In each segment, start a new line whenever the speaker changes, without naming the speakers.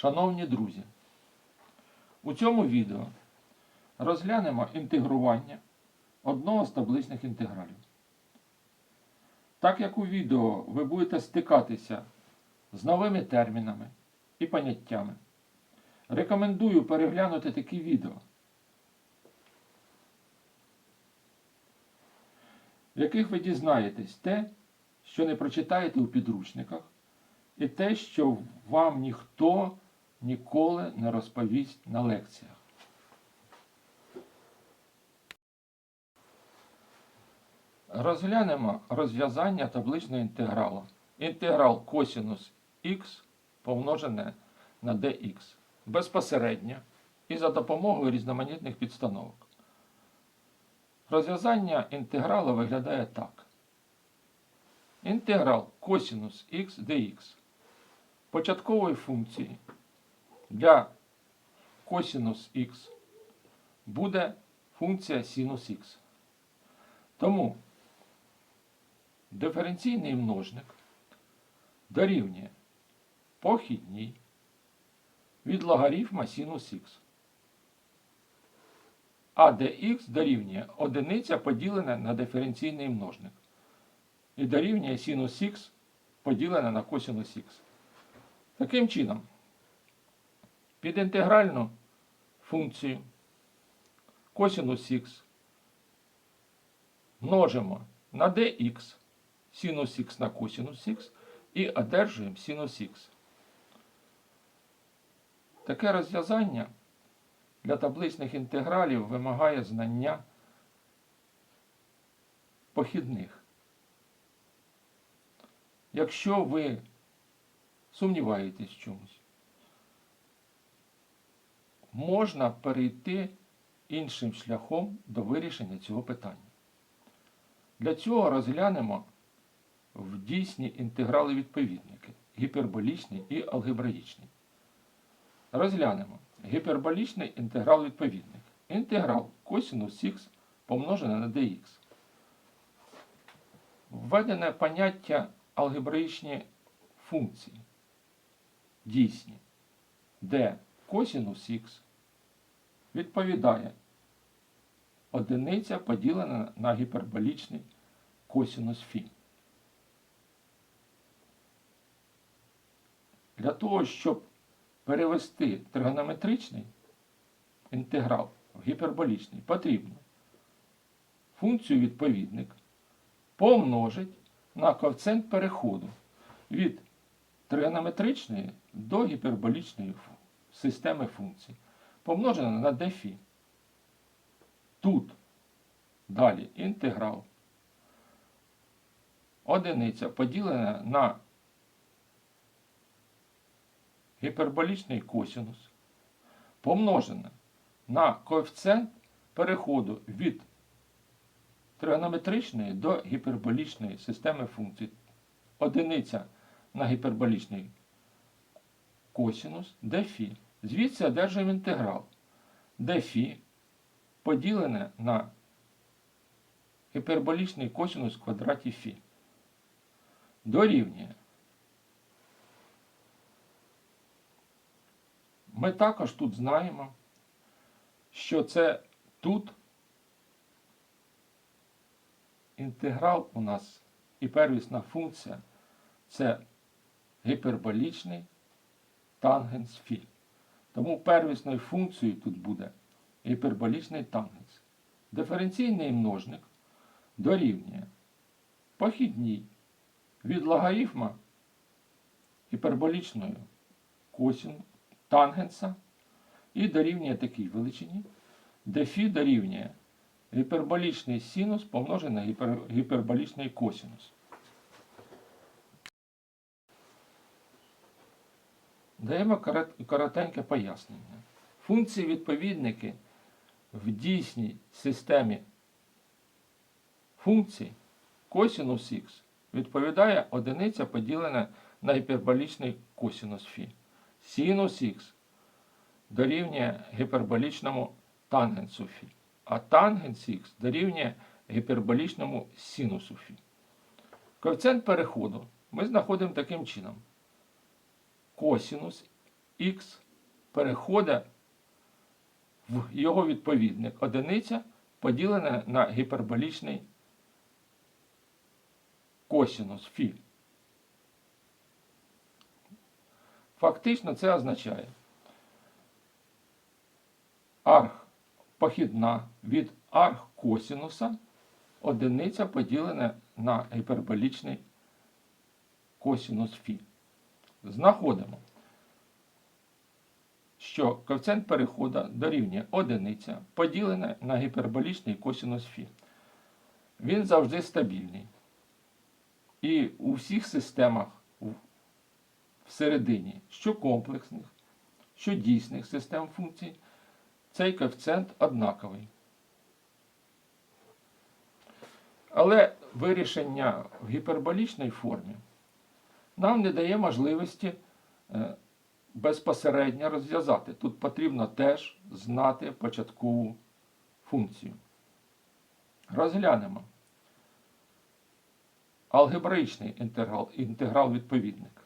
Шановні друзі, у цьому відео розглянемо інтегрування одного з табличних інтегралів. Так як у відео ви будете стикатися з новими термінами і поняттями, рекомендую переглянути такі відео, в яких ви дізнаєтесь те, що не прочитаєте у підручниках, і те, що вам ніхто ніколи не розповість на лекціях. Розглянемо розв'язання табличного інтегралу. Інтеграл косінус х помножене на dx безпосередньо і за допомогою різноманітних підстановок. Розв'язання інтегралу виглядає так. Інтеграл косінус х dx початкової функції для косінус х буде функція синус х. Тому диференційний множник дорівнює похідній від логарифма синус х. А dx дорівнює одиниця поділене на диференційний множник. І дорівнює синус х поділене на косинус х. Таким чином, під інтегральну функцію косинус х множимо на dx синус х на косинус х і одержуємо синус х. Таке розв'язання для табличних інтегралів вимагає знання похідних. Якщо ви сумніваєтесь в чомусь, можна перейти іншим шляхом до вирішення цього питання. Для цього розглянемо в дійсні інтеграли відповідники гіперболічний і алгебраїчний. Розглянемо гіперболічний інтеграл відповідник. Інтеграл косинус х помножене на dx. Введене поняття алгебраїчні функції дійсні, де косинус х відповідає. Одиниця поділена на гіперболічний косинус фі. Для того, щоб перевести тригонометричний інтеграл в гіперболічний, потрібно функцію відповідник помножить на коефіцієнт переходу від тригонометричної до гіперболічної фу- системи функцій, помножена на дефі. Тут далі інтеграл одиниця поділена на гіперболічний косинус помножена на коефіцієнт переходу від тригонометричної до гіперболічної системи функцій. Одиниця на гіперболічний косинус дефі. Звідси одержуємо інтеграл дефі поділене на гіперболічний косинус в квадраті фі. Дорівнює. Ми також тут знаємо, що це тут інтеграл у нас і первісна функція це гіперболічний тангенс фі. Тому первісною функцією тут буде гіперболічний тангенс. Диференційний множник дорівнює похідній від логарифма гіперболічної косін тангенса і дорівнює такій величині, де фі дорівнює гіперболічний синус помножений на гіпер, гіперболічний косинус. Даємо коротеньке пояснення. Функції відповідники в дійсній системі функцій косинус х відповідає одиниця поділена на гіперболічний косинус фі. Синус х дорівнює гіперболічному тангенсу фі, а тангенс х дорівнює гіперболічному синусу фі. Коефіцієнт переходу ми знаходимо таким чином. Косинус х переходить в його відповідник одиниця поділене на гіперболічний косінус фі. Фактично це означає арх похідна від арх косінуса одиниця поділене на гіперболічний косінус фі. Знаходимо, що коефіцієнт переходу дорівнює одиниця поділене на гіперболічний косінус фі. Він завжди стабільний. І у всіх системах всередині, що комплексних, що дійсних систем функцій, цей коефіцієнт однаковий. Але вирішення в гіперболічній формі нам не дає можливості е, безпосередньо розв'язати. Тут потрібно теж знати початкову функцію. Розглянемо алгебраїчний інтеграл, інтеграл відповідник.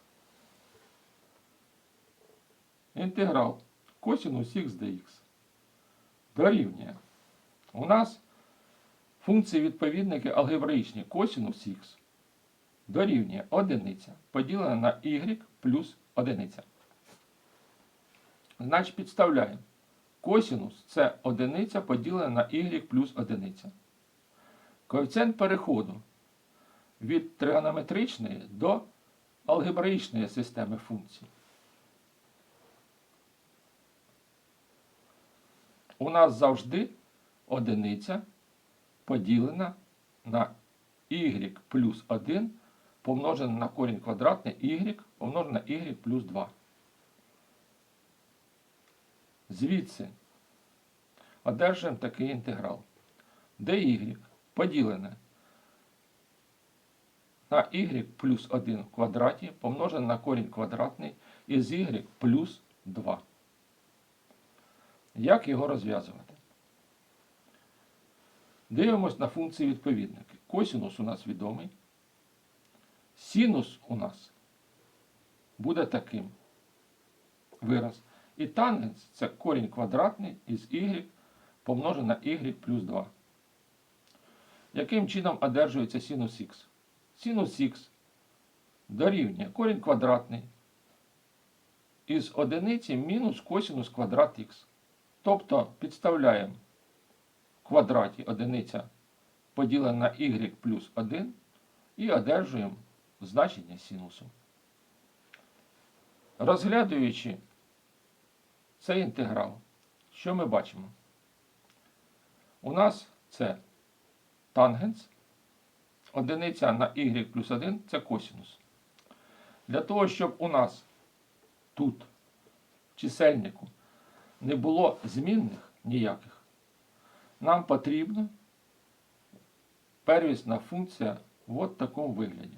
Інтеграл косинус х dx дорівнює. У нас функції відповідники алгебраїчні косинус х дорівнює одиниця поділена на y плюс одиниця. Значить, підставляємо. Косинус це одиниця поділена на y плюс одиниця. Коефіцієнт переходу від тригонометричної до алгебраїчної системи функцій. У нас завжди одиниця поділена на y плюс 1 помножене на корінь квадратний y помножене на y плюс 2. Звідси одержуємо такий інтеграл, де y поділене на y плюс 1 в квадраті помножене на корінь квадратний із y плюс 2. Як його розв'язувати? Дивимось на функції відповідники. Косінус у нас відомий. Синус у нас буде таким вираз. І тангенс це корінь квадратний із y помножене на y плюс 2. Яким чином одержується синус х? Синус х дорівнює корінь квадратний із одиниці мінус косинус квадрат х. Тобто підставляємо в квадраті одиниця поділена на y плюс 1 і одержуємо значення синусу. Розглядуючи цей інтеграл, що ми бачимо? У нас це тангенс, одиниця на y плюс 1 це косинус. Для того, щоб у нас тут, в чисельнику, не було змінних ніяких, нам потрібна первісна функція в такому вигляді.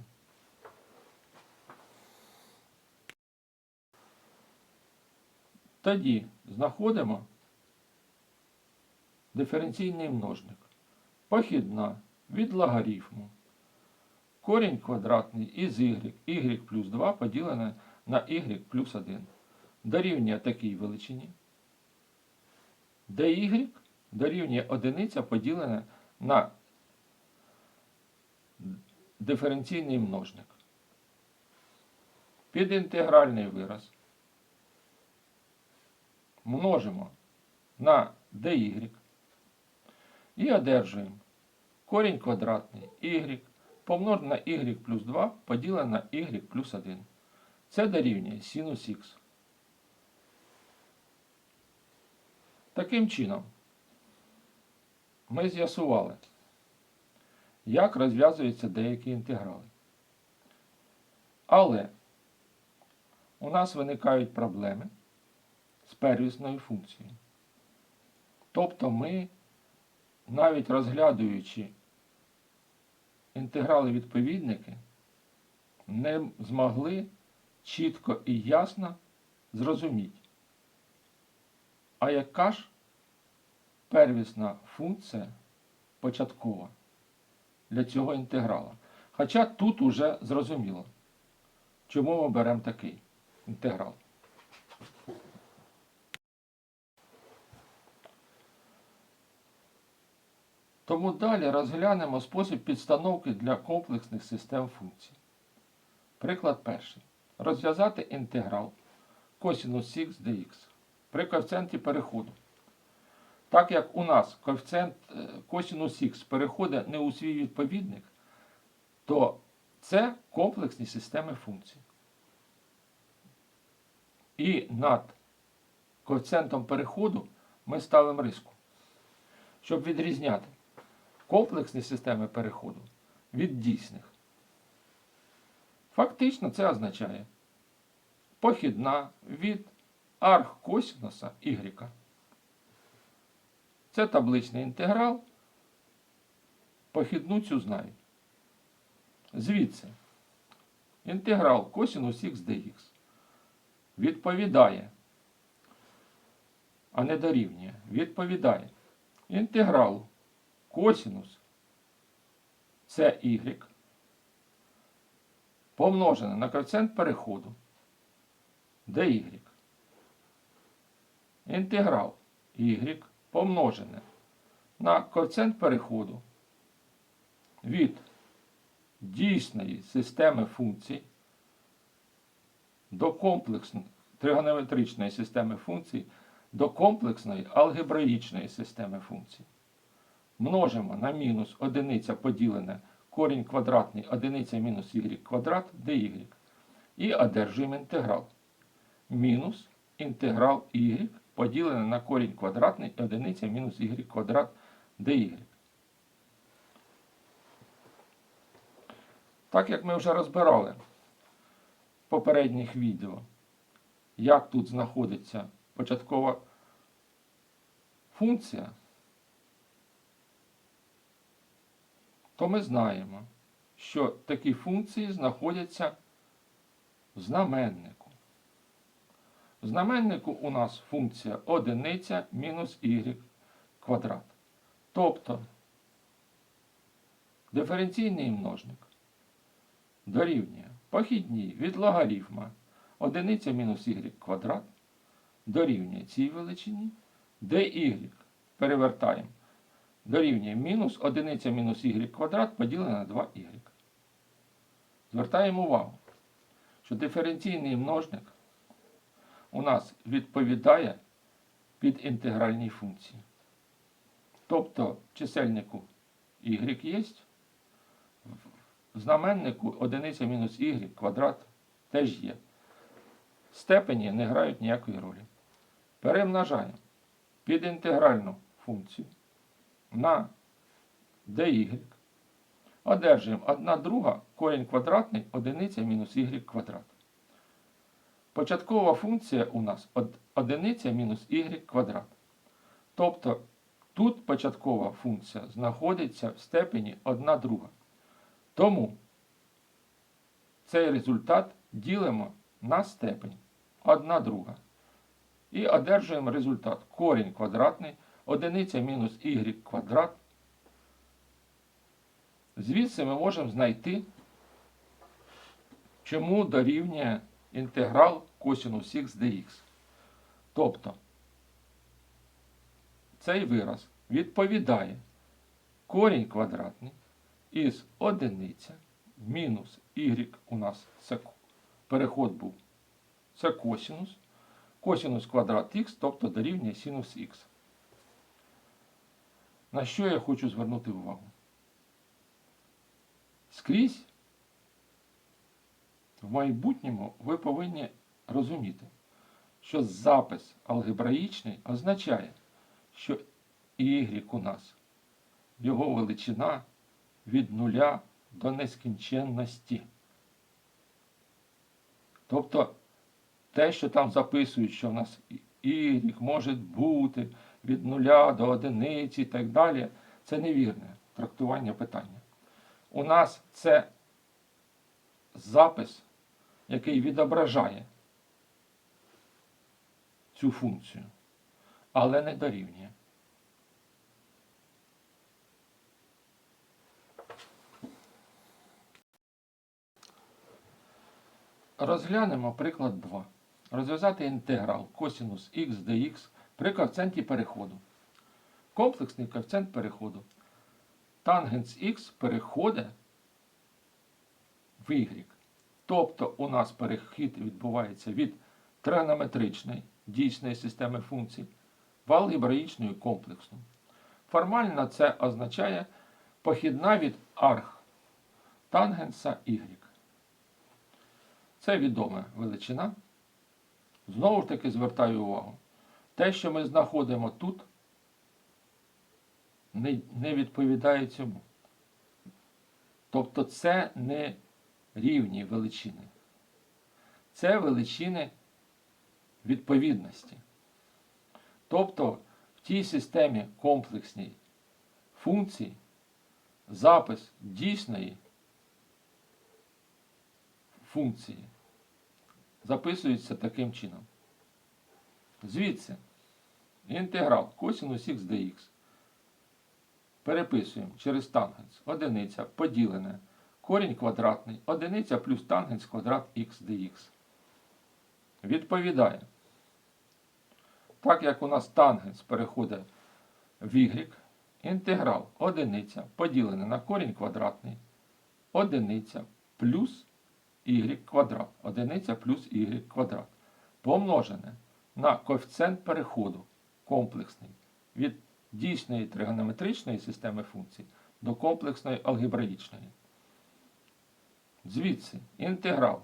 Тоді знаходимо диференційний множник. Похідна від логарифму. Корінь квадратний із y, y плюс 2 поділене на y плюс 1. Дорівнює такій величині, де y дорівнює одиниця поділене на диференційний множник. Підінтегральний вираз множимо на dy і одержуємо корінь квадратний y помножене на y плюс 2 поділене на y плюс 1. Це дорівнює синус х. Таким чином, ми з'ясували, як розв'язуються деякі інтеграли. Але у нас виникають проблеми з первісною функцією. Тобто ми, навіть розглядуючи інтеграли відповідники, не змогли чітко і ясно зрозуміти, а яка ж первісна функція початкова для цього інтеграла. Хоча тут уже зрозуміло, чому ми беремо такий інтеграл. Тому далі розглянемо спосіб підстановки для комплексних систем функцій. Приклад перший. Розв'язати інтеграл косінус х dx при коефіцієнті переходу. Так як у нас коефіцієнт е, косінус х переходить не у свій відповідник, то це комплексні системи функцій. І над коефіцієнтом переходу ми ставимо риску, щоб відрізняти комплексні системи переходу від дійсних. Фактично це означає похідна від архкосінуса y. Це табличний інтеграл. Похідну цю знають. Звідси інтеграл косінус х dx відповідає, а не дорівнює, відповідає інтегралу косінус це помножене на коефіцієнт переходу dy. Інтеграл y помножене на коефіцієнт переходу від дійсної системи функцій до комплексної тригонометричної системи функцій до комплексної алгебраїчної системи функцій. Множимо на мінус одиниця поділене корінь квадратний одиниця мінус y квадрат dy. І одержуємо інтеграл. Мінус інтеграл y поділене на корінь квадратний одиниця мінус y квадрат dy. Так як ми вже розбирали в попередніх відео, як тут знаходиться початкова функція, то ми знаємо, що такі функції знаходяться в знаменнику. В знаменнику у нас функція одиниця мінус y квадрат. Тобто диференційний множник дорівнює похідній від логарифма одиниця мінус y квадрат дорівнює цій величині, де y перевертаємо дорівнює мінус одиниця мінус y квадрат поділене на 2y. Звертаємо увагу, що диференційний множник у нас відповідає під інтегральній функції. Тобто чисельнику y є, в знаменнику одиниця мінус y квадрат теж є. Степені не грають ніякої ролі. Перемножаємо під інтегральну функцію на dy. Одержуємо 1 друга корінь квадратний одиниця мінус y квадрат. Початкова функція у нас од- одиниця мінус y квадрат. Тобто тут початкова функція знаходиться в степені 1 друга. Тому цей результат ділимо на степень 1 друга. І одержуємо результат корінь квадратний, одиниця мінус y квадрат. Звідси ми можемо знайти, чому дорівнює інтеграл косинус х dx. Тобто цей вираз відповідає корінь квадратний із одиниця мінус y у нас це переход був. Це косинус. Косинус квадрат х, тобто дорівнює синус х. На що я хочу звернути увагу? Скрізь в майбутньому ви повинні розуміти, що запис алгебраїчний означає, що y у нас його величина від нуля до нескінченності. Тобто те, що там записують, що в нас y може бути від нуля до одиниці і так далі, це невірне трактування питання. У нас це запис, який відображає цю функцію, але не дорівнює. Розглянемо приклад 2. Розв'язати інтеграл косинус х dx при коефіцієнті переходу. Комплексний коефіцієнт переходу тангенс х переходить в y. Тобто у нас перехід відбувається від тригонометричної дійсної системи функцій в алгебраїчну і комплексну. Формально це означає похідна від арх тангенса y. Це відома величина. Знову ж таки звертаю увагу. Те, що ми знаходимо тут, не, відповідає цьому. Тобто це не рівні величини. Це величини відповідності. Тобто в тій системі комплексній функцій запис дійсної функції записується таким чином. Звідси інтеграл косинус х dx переписуємо через тангенс одиниця поділене корінь квадратний одиниця плюс тангенс квадрат х dx. Відповідає. Так як у нас тангенс переходить в y, інтеграл одиниця поділене на корінь квадратний одиниця плюс y квадрат. Одиниця плюс y квадрат. Помножене на коефіцієнт переходу комплексний від дійсної тригонометричної системи функцій до комплексної алгебраїчної. Звідси інтеграл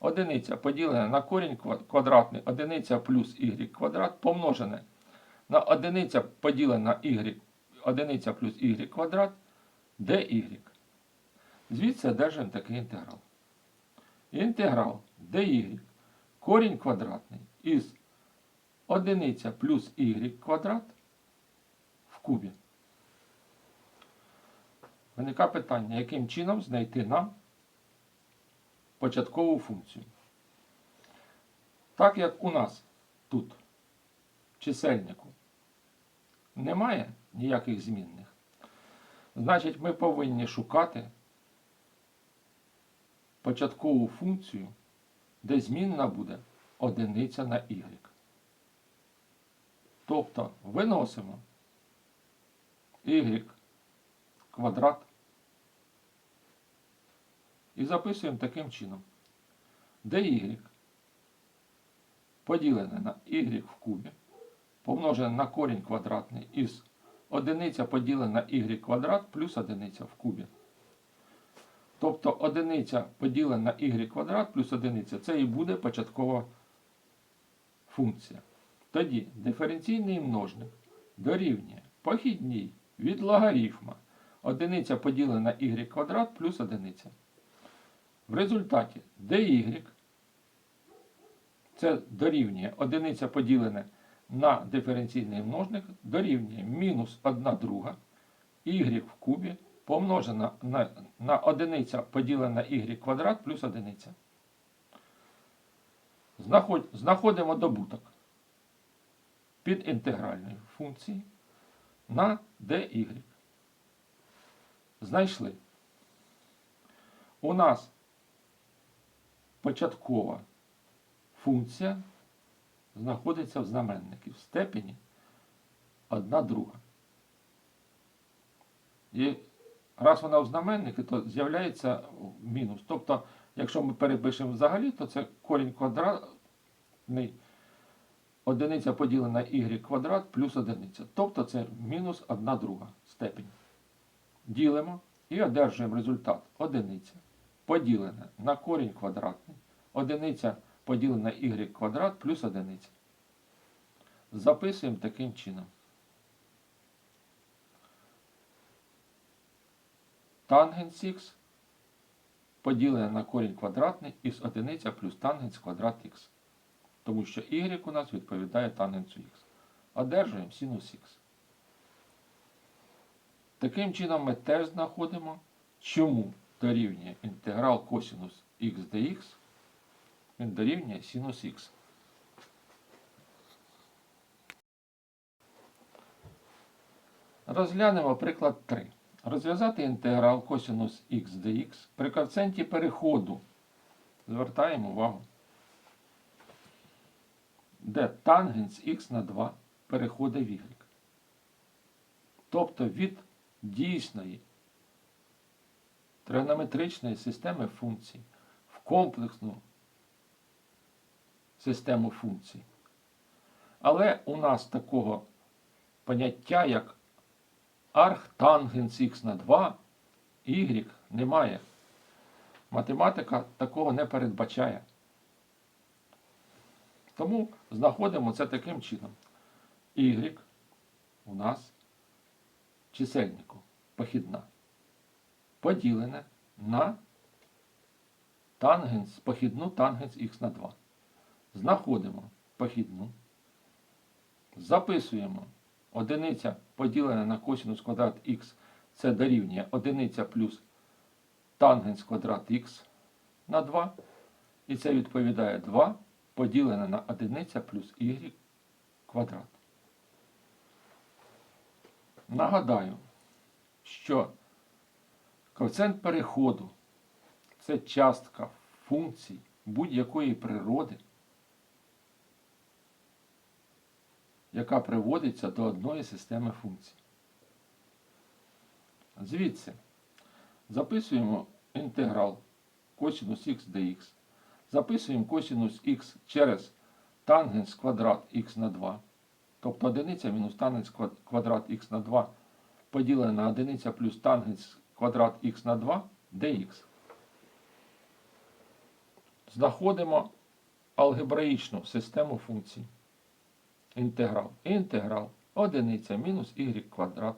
одиниця поділене на корінь квадратний одиниця плюс y квадрат помножене на одиниця поділене на y, одиниця плюс y квадрат dy. Звідси одержуємо такий інтеграл. Інтеграл dy корінь квадратний із одиниця плюс y квадрат в кубі. Виникає питання, яким чином знайти нам початкову функцію. Так як у нас тут в чисельнику немає ніяких змінних, значить ми повинні шукати початкову функцію, де змінна буде одиниця на y. Тобто виносимо y квадрат і записуємо таким чином. dy поділене на y в кубі, помножене на корінь квадратний із одиниця поділена на y квадрат плюс одиниця в кубі. Тобто одиниця поділена на y квадрат плюс одиниця це і буде початкова функція. Тоді диференційний множник дорівнює похідній від логарифма одиниця поділена на y квадрат плюс одиниця. В результаті dy це дорівнює одиниця поділене на диференційний множник дорівнює мінус 1 друга y в кубі помножена на, на одиниця поділена на y квадрат плюс одиниця. Знаход, знаходимо добуток під інтегральної функції на dy. Знайшли. У нас початкова функція знаходиться в знаменнику в степені 1 друга. І раз вона в знаменнику, то з'являється мінус. Тобто, якщо ми перепишемо взагалі, то це корінь квадратний одиниця поділена y квадрат плюс одиниця. Тобто це мінус 1 друга степень. Ділимо і одержуємо результат одиниця поділене на корінь квадратний, одиниця поділена y квадрат плюс одиниця. Записуємо таким чином. Тангенс х поділене на корінь квадратний із одиниця плюс тангенс квадрат х. Тому що y у нас відповідає тангенсу х. Одержуємо синус х. Таким чином ми теж знаходимо, чому дорівнює інтеграл косинус х dx, він дорівнює синус х. Розглянемо приклад 3. Розв'язати інтеграл косинус х dx при коефіцієнті переходу. Звертаємо увагу. Де тангенс х на 2 переходить в y. Тобто від дійсної тригонометричної системи функцій в комплексну систему функцій. Але у нас такого поняття, як архтангенс х на 2, y немає. Математика такого не передбачає. Тому знаходимо це таким чином. Y у нас чисельнику похідна поділене на тангенс, похідну тангенс х на 2. Знаходимо похідну. Записуємо одиниця поділена на косинус квадрат х, це дорівнює одиниця плюс тангенс квадрат х на 2. І це відповідає 2 поділене на одиниця плюс y квадрат. Нагадаю, що коефіцієнт переходу це частка функцій будь-якої природи, яка приводиться до одної системи функцій. Звідси записуємо інтеграл косинус х dx. Записуємо косинус х через тангенс квадрат х на 2. Тобто одиниця мінус тангенс квадрат х на 2 поділене на одиниця плюс тангенс квадрат х на 2 dx. Знаходимо алгебраїчну систему функцій. Інтеграл. Інтеграл одиниця мінус y квадрат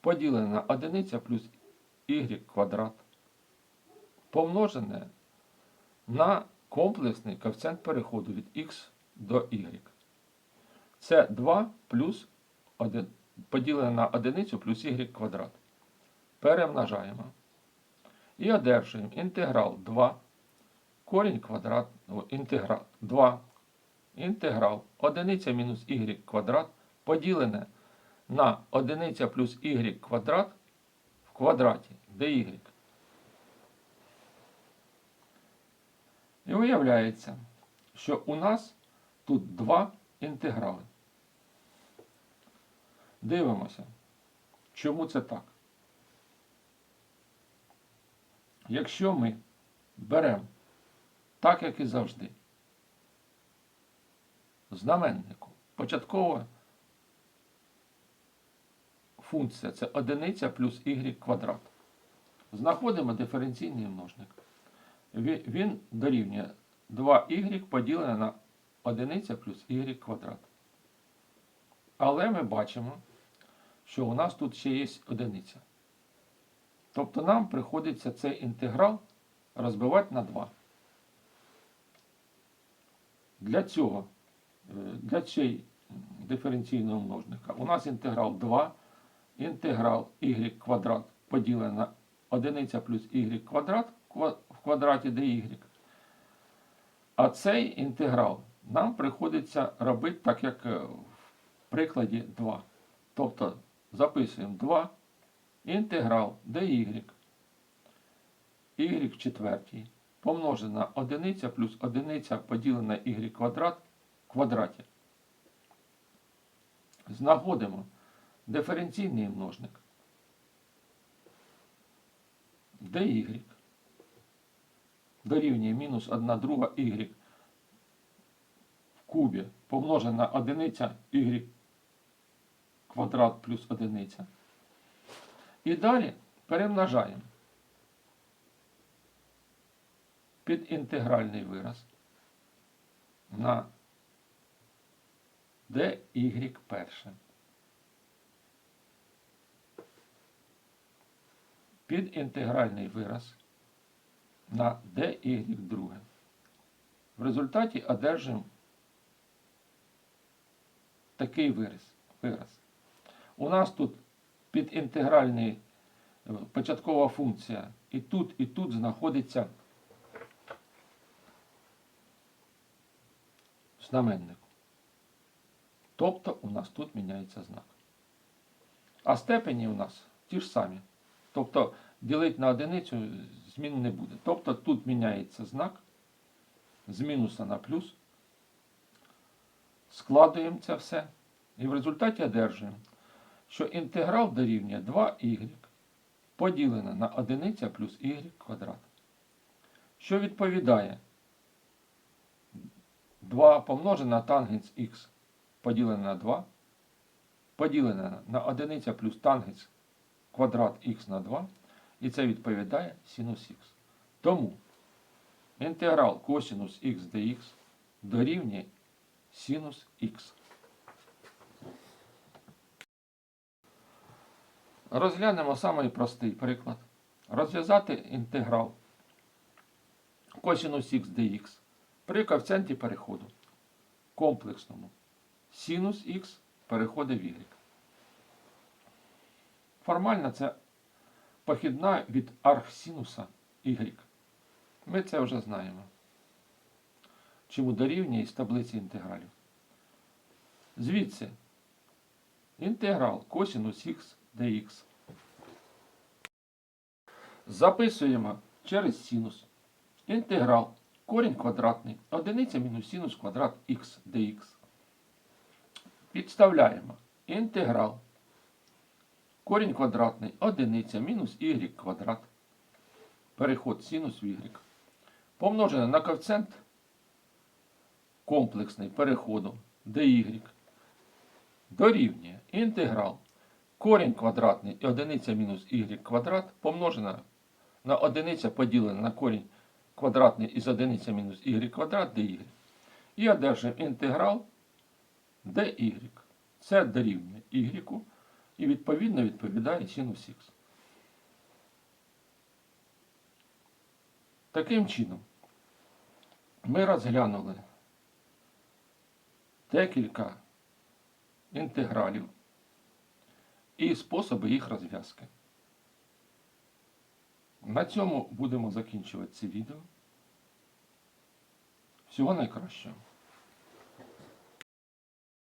поділене на одиниця плюс y квадрат помножене на комплексний коефіцієнт переходу від x до y. Це 2 плюс 1, поділене на одиницю плюс y квадрат. Перемножаємо. І одержуємо інтеграл 2, корінь квадрат, о, інтеграл 2, інтеграл одиниця мінус y квадрат поділене на одиниця плюс y квадрат в квадраті dy. І виявляється, що у нас тут два інтеграли. Дивимося, чому це так. Якщо ми беремо, так як і завжди, знаменнику, початкова функція це одиниця плюс y квадрат. Знаходимо диференційний множник. Ві- Він дорівнює 2y поділене на одиниця плюс y квадрат. Але ми бачимо, що у нас тут ще є одиниця. Тобто нам приходиться цей інтеграл розбивати на 2. Для цього, е, для цієї диференційного множника, у нас інтеграл 2, інтеграл y квадрат поділене на одиниця плюс y квадрат квадраті dy. А цей інтеграл нам приходиться робити так, як е, в прикладі 2. Тобто записуємо 2 інтеграл dy y в четвертій помножене на одиниця плюс одиниця поділена y квадрат в квадраті. Знаходимо диференційний множник dy дорівнює мінус 1 друга y в кубі помножене на одиниця y квадрат плюс одиниця. І далі перемножаємо під інтегральний вираз на dy перше. Під інтегральний вираз на dy друге. В результаті одержимо такий вираз. вираз. У нас тут підінтегральний е, початкова функція і тут, і тут знаходиться знаменник. Тобто у нас тут міняється знак. А степені у нас ті ж самі. Тобто ділити на одиницю змін не буде. Тобто тут міняється знак з мінуса на плюс. Складуємо це все. І в результаті одержуємо, що інтеграл дорівнює 2y поділене на одиниця плюс y квадрат. Що відповідає 2 помножене на тангенс х поділене на 2, поділене на одиниця плюс тангенс квадрат х на 2, і це відповідає синус х. Тому інтеграл косинус х dx дорівнює синус х. Розглянемо самий простий приклад. Розв'язати інтеграл косинус х dx при коефіцієнті переходу комплексному. Синус х переходить в y. Формально це похідна від архсинуса y. Ми це вже знаємо. Чому дорівнює із таблиці інтегралів. Звідси інтеграл косинус х dx. Записуємо через синус. Інтеграл корінь квадратний. Одиниця мінус синус квадрат х dx. Підставляємо інтеграл. Корінь квадратний одиниця мінус y квадрат. Переход синус в y. Помножене на коефіцієнт комплексний переходу dy. Дорівнює інтеграл. Корінь квадратний і одиниця мінус y квадрат помножена на одиниця поділена на корінь квадратний із одиниця мінус y квадрат dy. І одержимо інтеграл dy. Це дорівнює y і відповідно відповідає синус х. Таким чином, ми розглянули декілька інтегралів і способи їх розв'язки. На цьому будемо закінчувати це відео. Всього найкращого.